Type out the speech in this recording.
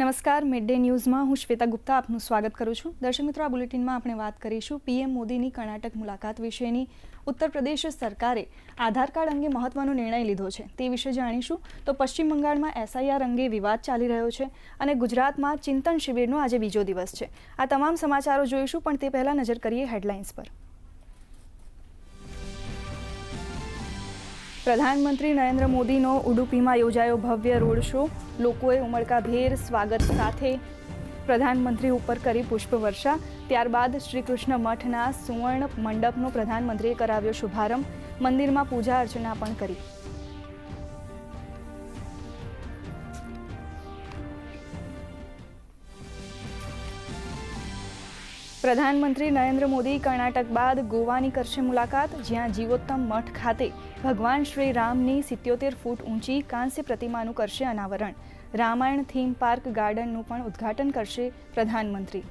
નમસ્કાર mid day ન્યૂઝમાં હું શ્વેતા ગુપ્તા આપનું સ્વાગત કરું છું. દર્શક મિત્રો, આ બુલેટિનમાં આપણે વાત કરીશું પીએમ મોદીની કર્ણાટક મુલાકાત વિશેની. ઉત્તર પ્રદેશ સરકારે આધાર કાર્ડ અંગે મહત્વનો નિર્ણય લીધો છે. તે વિશે જાણીશું તો પશ્ચિમ બંગાળમાં એસઆઈઆર અંગે વિવાદ ચાલી રહ્યો છે અને ગુજરાતમાં ચિંતન શિબિરનો આજે બીજો દિવસ છે. આ તમામ સમાચારો જોઈશું, પણ તે પહેલાં નજર કરીએ હેડલાઇન્સ પર. પ્રધાનમંત્રી નરેન્દ્ર મોદીનો ઉડુપીમાં યોજાયો ભવ્ય રોડ શો. લોકોએ ઉમળકાભેર સ્વાગત સાથે પ્રધાનમંત્રી ઉપર કરી પુષ્પવર્ષા. ત્યારબાદ શ્રી કૃષ્ણ મઠના સુવર્ણ મંડપનો પ્રધાનમંત્રીએ કરાવ્યો શુભારંભ. મંદિરમાં પૂજા અર્ચના પણ કરી. પ્રધાનમંત્રી નરેન્દ્ર મોદી કર્ણાટક બાદ ગોવાની કરશે મુલાકાત, જ્યાં જીવોત્તમ મઠ ખાતે ભગવાન શ્રી રામની સિત્યોતેર ફૂટ ઊંચી કાંસ્ય પ્રતિમાનું કરશે અનાવરણ. રામાયણ થીમ પાર્ક ગાર્ડનનું પણ ઉદ્ઘાટન કરશે પ્રધાનમંત્રી.